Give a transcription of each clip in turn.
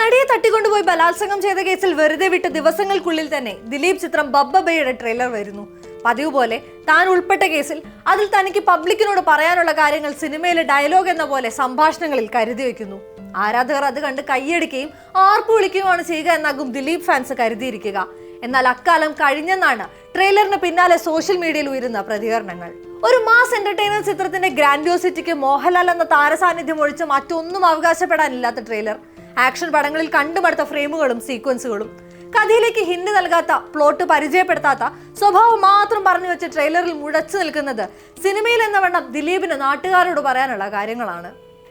നടിയെ തട്ടിക്കൊണ്ടുപോയി ബലാത്സംഗം ചെയ്ത കേസിൽ വെറുതെ വിട്ട ദിവസങ്ങൾക്കുള്ളിൽ തന്നെ ദിലീപ് ചിത്രം ബബ്ബബയുടെ ട്രെയിലർ വരുന്നു. പതിവ് പോലെ താൻ ഉൾപ്പെട്ട കേസിൽ അതിൽ തനിക്ക് പബ്ലിക്കിനോട് പറയാനുള്ള കാര്യങ്ങൾ സിനിമയിലെ ഡയലോഗ് എന്ന പോലെ സംഭാഷണങ്ങളിൽ കരുതി വയ്ക്കുന്നു. ആരാധകർ അത് കണ്ട് കൈയടിക്കുകയും ആർപ്പ് വിളിക്കുകയുമാണ് ചെയ്യുക എന്നാകും ദിലീപ് ഫാൻസ് കരുതിയിരിക്കുക. എന്നാൽ അക്കാലം കഴിഞ്ഞെന്നാണ് ട്രെയിലറിന് പിന്നാലെ സോഷ്യൽ മീഡിയയിൽ ഉയരുന്ന പ്രതികരണങ്ങൾ. ഒരു മാസ് എന്റർടൈനർ ചിത്രത്തിന്റെ ഗ്രാൻഡ്യോസിറ്റിക്ക് മോഹൻലാൽ എന്ന താരസാന്നിധ്യം ഒഴിച്ച് മറ്റൊന്നും അവകാശപ്പെടാനില്ലാത്ത ട്രെയിലർ ആക്ഷൻ പടങ്ങളിൽ കണ്ടുമടുത്ത ഫ്രെയിമുകളും സീക്വൻസുകളും. കഥയിലേക്ക് ഹിന്റ് നൽകാത്ത പ്ലോട്ട് പരിചയപ്പെടുത്താത്ത സ്വഭാവം മാത്രം പറഞ്ഞു വെച്ച ട്രെയിലറിൽ മുഴച്ചു നിൽക്കുന്നത് സിനിമയിൽ എന്ന വണ്ണം ദിലീപിന് നാട്ടുകാരോട് പറയാനുള്ള കാര്യങ്ങളാണ്.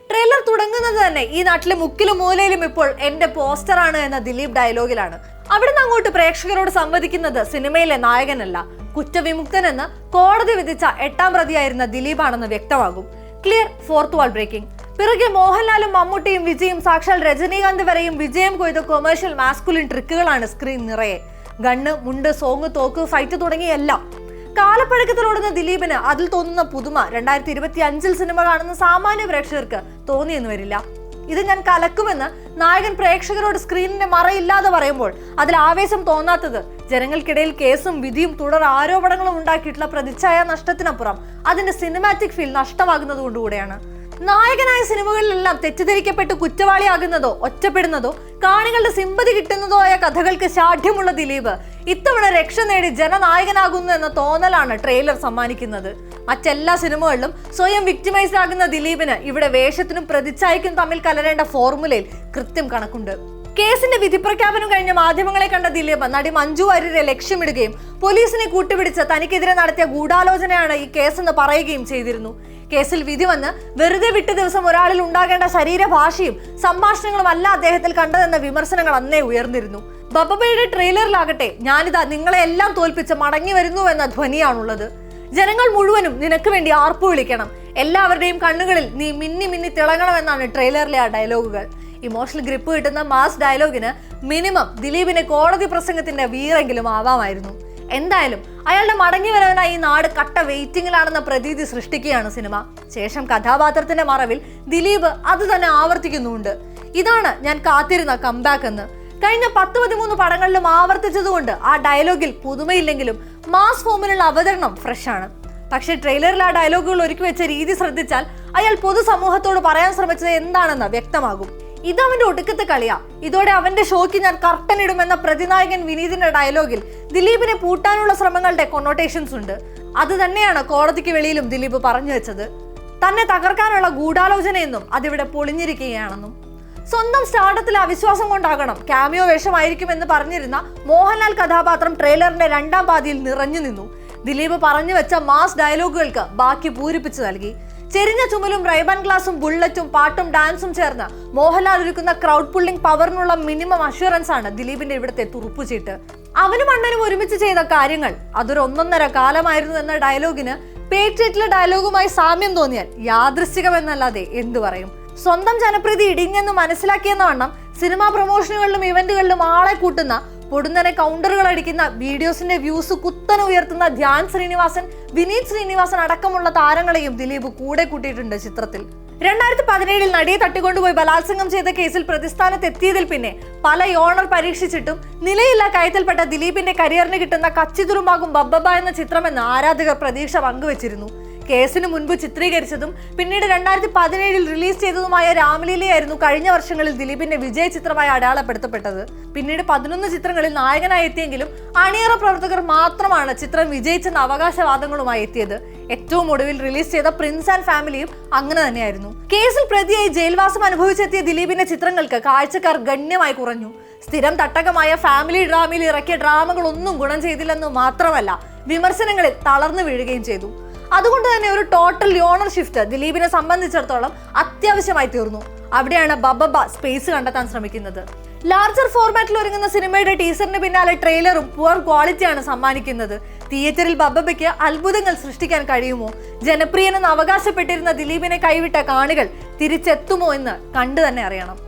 ട്രെയിലർ തുടങ്ങുന്നത് തന്നെ ഈ നാട്ടിലെ മുക്കിലും മൂലയിലും ഇപ്പോൾ എന്റെ പോസ്റ്ററാണ് എന്ന ദിലീപ് ഡയലോഗിലാണ്. അവിടുന്ന് അങ്ങോട്ട് പ്രേക്ഷകരോട് സംവദിക്കുന്നത് സിനിമയിലെ നായകനല്ല കുറ്റവിമുക്തനെന്ന് കോടതി വിധിച്ച എട്ടാം പ്രതിയായിരുന്ന ദിലീപാണെന്ന് വ്യക്തമാകും. Clear fourth wall breaking. പിറകെ മോഹൻലാലും മമ്മൂട്ടിയും വിജയും സാക്ഷാൽ രജനീകാന്ത് വരെയും വിജയം കൊയ്ത കൊമേഴ്ഷ്യൽ മാസ്കുലിൻ ട്രിക്കുകളാണ് സ്ക്രീൻ നിറയെ. ഗണ്ണ് മുണ്ട് സോങ് തോക്ക് ഫൈറ്റ് തുടങ്ങിയെല്ലാം കാലപ്പഴക്കത്തിലോടുന്ന ദിലീപിന് അതിൽ തോന്നുന്ന പുതുമ രണ്ടായിരത്തി ഇരുപത്തി അഞ്ചിൽ സിനിമ കാണുന്ന സാമാന്യ പ്രേക്ഷകർക്ക് തോന്നിയെന്ന് വരില്ല. ഇത് ഞാൻ കലക്കുമെന്ന് നായകൻ പ്രേക്ഷകരോട് സ്ക്രീനിന്റെ മറയില്ലാതെ പറയുമ്പോൾ അതിൽ ആവേശം തോന്നാത്തത് ജനങ്ങൾക്കിടയിൽ കേസും വിധിയും തുടർ ആരോപണങ്ങളും ഉണ്ടാക്കിയിട്ടുള്ള പ്രതിച്ഛായ നഷ്ടത്തിനപ്പുറം അതിന്റെ സിനിമാറ്റിക് ഫീൽ നഷ്ടമാകുന്നത് കൊണ്ടുകൂടെയാണ് നായകനായ സിനിമകളിലെല്ലാം തെറ്റിദ്ധരിക്കപ്പെട്ട് കുറ്റവാളിയാകുന്നതോ ഒറ്റപ്പെടുന്നതോ കാണികളുടെ സിമ്പതി കിട്ടുന്നതോ ആയ കഥകൾക്ക് ശാഠ്യമുള്ള ദിലീപ് ഇത്തവണ രക്ഷ നേടി ജനനായകനാകുന്നു എന്ന തോന്നലാണ് ട്രെയിലർ സമ്മാനിക്കുന്നത്. മറ്റെല്ലാ സിനിമകളിലും സ്വയം വിക്ടിമൈസ് ആകുന്ന ദിലീപിന് ഇവിടെ വേഷത്തിനും പ്രതിച്ഛായക്കും തമ്മിൽ കലരേണ്ട ഫോർമുലയിൽ കൃത്യം കണക്കുണ്ട്. കേസിന്റെ വിധി പ്രഖ്യാപനം കഴിഞ്ഞ മാധ്യമങ്ങളെ കണ്ട ദിലീപ് നടി മഞ്ജു വാര്യരെ ലക്ഷ്യമിടുകയും പോലീസിനെ കൂട്ടുപിടിച്ച് തനിക്കെതിരെ നടത്തിയ ഗൂഢാലോചനയാണ് ഈ കേസെന്ന് പറയുകയും ചെയ്തിരുന്നു. കേസിൽ വിധി വന്ന് വെറുതെ വിട്ട ദിവസം ഒരാളിൽ ഉണ്ടാകേണ്ട ശരീരഭാഷയും സംഭാഷണങ്ങളും അല്ല അദ്ദേഹത്തിൽ കണ്ടതെന്ന വിമർശനങ്ങൾ അന്നേ ഉയർന്നിരുന്നു. ബബബയുടെ ട്രെയിലറിലാകട്ടെ ഞാനിതാ നിങ്ങളെ എല്ലാം തോൽപ്പിച്ച് മടങ്ങി വരുന്നു എന്ന ധ്വനിയാണുള്ളത്. ജനങ്ങൾ മുഴുവനും നിനക്ക് വേണ്ടി ആർപ്പു വിളിക്കണം. എല്ലാവരുടെയും കണ്ണുകളിൽ നീ മിന്നി മിന്നി തിളങ്ങണമെന്നാണ് ട്രെയിലറിലെ ആ ഡയലോഗുകൾ. ഇമോഷണൽ ഗ്രിപ്പ് കിട്ടുന്ന മാസ് ഡയലോഗിന് മിനിമം ദിലീപിന്റെ കോടതി പ്രസംഗത്തിന്റെ വീറെങ്കിലും ആവാമായിരുന്നു. എന്തായാലും അയാളുടെ മടങ്ങി വരവനായി ഈ നാട് കട്ട വെയിറ്റിംഗിലാണെന്ന പ്രതീതി സൃഷ്ടിക്കുകയാണ് സിനിമ. ശേഷം കഥാപാത്രത്തിന്റെ മറവിൽ ദിലീപ് അത് തന്നെ ആവർത്തിക്കുന്നുണ്ട് ഇതാണ് ഞാൻ കാത്തിരുന്ന കംബാക്ക് എന്ന്. കഴിഞ്ഞ പത്ത് പതിമൂന്ന് പടങ്ങളിലും ആവർത്തിച്ചതുകൊണ്ട് ആ ഡയലോഗിൽ പുതുമയില്ലെങ്കിലും മാസ് ഫോമിലുള്ള അവതരണം ഫ്രഷ് ആണ് പക്ഷേ ട്രെയിലറിൽ ആ ഡയലോഗുകൾ ഒരുക്കി വെച്ച രീതി ശ്രദ്ധിച്ചാൽ അയാൾ പൊതുസമൂഹത്തോട് പറയാൻ ശ്രമിച്ചത് എന്താണെന്ന് വ്യക്തമാകും. ഇത് അവന്റെ ഒടുക്കത്തെ കളിയാ. ഇതോടെ അവന്റെ ഷോയ്ക്ക് ഞാൻ കർട്ടൻ ഇടുമെന്ന പ്രതിനായകൻ വിനീതിന്റെ ഡയലോഗിൽ ദിലീപിനെ പൂട്ടാനുള്ള ശ്രമങ്ങളുടെ കൊണോട്ടേഷൻസ് ഉണ്ട്. അത് തന്നെയാണ് കോടതിക്ക് വെളിയിലും ദിലീപ് പറഞ്ഞു വെച്ചത്. തന്നെ തകർക്കാനുള്ള ഗൂഢാലോചനയെന്നും അതിവിടെ പൊളിഞ്ഞിരിക്കുകയാണെന്നും. സ്വന്തം സ്റ്റാർഡത്തിൽ അവിശ്വാസം കൊണ്ടാകണം ക്യാമിയോ വേഷമായിരിക്കും എന്ന് പറഞ്ഞിരുന്ന മോഹൻലാൽ കഥാപാത്രം ട്രെയിലറിന്റെ രണ്ടാം പാതിയിൽ നിറഞ്ഞു നിന്നു. ദിലീപ് പറഞ്ഞു വെച്ച മാസ് ഡയലോഗുകൾക്ക് ബാക്കി പൂരിപ്പിച്ചു നൽകി. ചെരിഞ്ഞ ചുമലും റൈബൻ ഗ്ലാസും ബുള്ളറ്റും പാട്ടും ഡാൻസും ചേർന്ന് മോഹൻലാൽ ഒരുക്കുന്ന ക്രൗഡ് പുള്ളിംഗ് പവറിനുള്ള മിനിമം അഷുറൻസ് ആണ് ദിലീപിന്റെ ഇവിടുത്തെ തുറുപ്പുചീട്ട് അവനും അണ്ണനും ഒരുമിച്ച് ചെയ്ത കാര്യങ്ങൾ അതൊരു ഒന്നൊന്നര കാലമായിരുന്നു എന്ന ഡയലോഗിന് പേട്രിയറ്റിലെ ഡയലോഗുമായി സാമ്യം തോന്നിയാൽ യാദൃശ്ചികമെന്നല്ലാതെ എന്തു പറയും? സ്വന്തം ജനപ്രീതി ഇടിഞ്ഞെന്ന് മനസ്സിലാക്കിയെന്ന വണ്ണം സിനിമാ പ്രൊമോഷനുകളിലും ഇവന്റുകളിലും ആളെ കൂട്ടുന്ന പൊടുന്നനെ കൗണ്ടറുകൾ അടിക്കുന്ന വീഡിയോസിന്റെ വ്യൂസ് കുത്തനെ ഉയർത്തുന്ന ധ്യാൻ ശ്രീനിവാസൻ വിനീത് ശ്രീനിവാസൻ അടക്കമുള്ള താരങ്ങളെയും ദിലീപ് കൂടെ കൂട്ടിയിട്ടുണ്ട് ചിത്രത്തിൽ. രണ്ടായിരത്തി പതിനേഴിൽ നടിയെ തട്ടിക്കൊണ്ടുപോയി ബലാത്സംഗം ചെയ്ത കേസിൽ പ്രതിസ്ഥാനത്ത് എത്തിയതിൽ പിന്നെ പല യോണർ പരീക്ഷിച്ചിട്ടും നിലയില്ല കയത്തിൽപ്പെട്ട ദിലീപിന്റെ കരിയറിന് കിട്ടുന്ന കച്ചിതുറുമാകും ബബ്ബബ എന്ന ചിത്രമെന്ന് ആരാധകർ പ്രതീക്ഷ പങ്കുവച്ചിരുന്നു. കേസിന് മുൻപ് ചിത്രീകരിച്ചതും പിന്നീട് രണ്ടായിരത്തി പതിനേഴിൽ റിലീസ് ചെയ്തതുമായ രാമലീലയായിരുന്നു കഴിഞ്ഞ വർഷങ്ങളിൽ ദിലീപിന്റെ വിജയ ചിത്രമായി അടയാളപ്പെടുത്തപ്പെട്ടത്. പിന്നീട് പതിനൊന്ന് ചിത്രങ്ങളിൽ നായകനായി എത്തിയെങ്കിലും അണിയറ പ്രവർത്തകർ മാത്രമാണ് ചിത്രം വിജയിച്ചെന്ന അവകാശവാദങ്ങളുമായി എത്തിയത്. ഏറ്റവും ഒടുവിൽ റിലീസ് ചെയ്ത പ്രിൻസ് ആൻഡ് ഫാമിലിയും അങ്ങനെ തന്നെയായിരുന്നു. കേസിൽ പ്രതിയായി ജയിൽവാസം അനുഭവിച്ചെത്തിയ ദിലീപിന്റെ ചിത്രങ്ങൾക്ക് കാഴ്ചക്കാർ ഗണ്യമായി കുറഞ്ഞു. സ്ഥിരം തട്ടകമായ ഫാമിലി ഡ്രാമയിൽ ഇറക്കിയ ഡ്രാമകളൊന്നും ഗുണം ചെയ്തില്ലെന്ന് മാത്രമല്ല വിമർശനങ്ങളിൽ തളർന്നു വീഴുകയും ചെയ്തു. അതുകൊണ്ട് തന്നെ ഒരു ടോട്ടൽ യോണർ ഷിഫ്റ്റ് ദിലീപിനെ സംബന്ധിച്ചിടത്തോളം അത്യാവശ്യമായി തീർന്നു. അവിടെയാണ് ബബബ സ്പേസ് കണ്ടെത്താൻ ശ്രമിക്കുന്നത്. ലാർജർ ഫോർമാറ്റിൽ ഒരുങ്ങുന്ന സിനിമയുടെ ടീസറിന് പിന്നാലെ ട്രെയിലറും പുവർ ക്വാളിറ്റിയാണ് സമ്മാനിക്കുന്നത്. തിയേറ്ററിൽ ബബബയ്ക്ക് അത്ഭുതങ്ങൾ സൃഷ്ടിക്കാൻ കഴിയുമോ? ജനപ്രിയനെന്ന് അവകാശപ്പെട്ടിരുന്ന ദിലീപിനെ കൈവിട്ട കാണികൾ തിരിച്ചെത്തുമോ എന്ന് കണ്ടു തന്നെ അറിയണം.